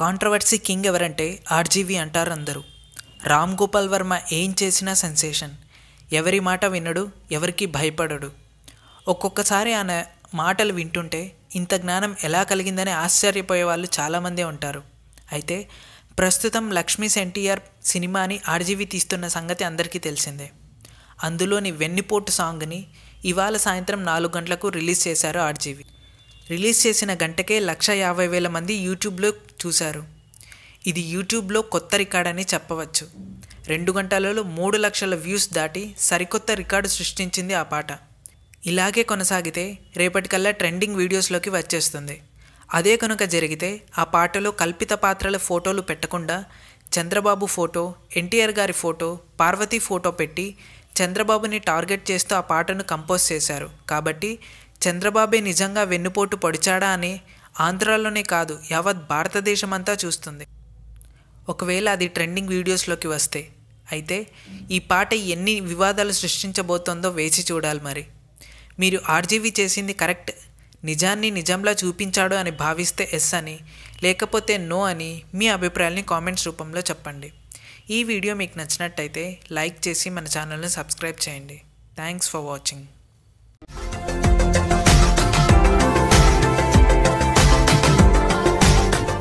Controversy king ఎవరంటే RGV అంటారు అందరూ రామ్ గోపాల్ వర్మ ఏం చేసినా సెన్సేషన్. ఎవరి మాట వినడు ఎవరికి భయపడడు. ఒక్కొక్కసారి ఆయన మాటలు వింటుంటే ఇంత జ్ఞానం ఎలా కలిగిందని ఆశ్చర్యపోయే వాళ్ళు చాలామందే ఉంటారు. అయితే ప్రస్తుతం లక్ష్మీస్ ఎన్టీఆర్ సినిమాని ఆర్జీవి తీస్తున్న సంగతి అందరికీ తెలిసిందే. అందులోని వెన్నిపోటు సాంగ్ని ఇవాళ సాయంత్రం నాలుగు గంటలకు రిలీజ్ చేశారు ఆర్జీవి. రిలీజ్ చేసిన గంటకే లక్ష యాభై వేల మంది యూట్యూబ్లో చూశారు. ఇది యూట్యూబ్లో కొత్త రికార్డ్ అని చెప్పవచ్చు. రెండు గంటలలో మూడు లక్షల వ్యూస్ దాటి సరికొత్త రికార్డు సృష్టించింది ఆ పాట. ఇలాగే కొనసాగితే రేపటికల్లా ట్రెండింగ్ వీడియోస్లోకి వచ్చేస్తుంది. అదే కనుక జరిగితే ఆ పాటలో కల్పిత పాత్రల ఫోటోలు పెట్టకుండా చంద్రబాబు ఫోటో ఎన్టీఆర్ గారి ఫోటో పార్వతి ఫోటో పెట్టి చంద్రబాబుని టార్గెట్ చేస్తూ ఆ పాటను కంపోజ్ చేశారు. కాబట్టి చంద్రబాబే నిజంగా వెన్నుపోటు పొడిచాడా అని ఆంధ్రాలోనే కాదు యావత్ భారతదేశం అంతా చూస్తుంది. ఒకవేళ అది ట్రెండింగ్ వీడియోస్లోకి వస్తే అయితే ఈ పాట ఎన్ని వివాదాలు సృష్టించబోతోందో వేచి చూడాలి మరి. మీరు ఆర్జీవీ చేసింది కరెక్ట్. నిజాన్ని నిజంలా చూపించాడు అని భావిస్తే ఎస్ అని లేకపోతే నో అని మీ అభిప్రాయాల్ని కామెంట్స్ రూపంలో చెప్పండి. ఈ వీడియో మీకు నచ్చినట్టయితే లైక్ చేసి మన ఛానల్ని సబ్స్క్రైబ్ చేయండి. Thanks for watching.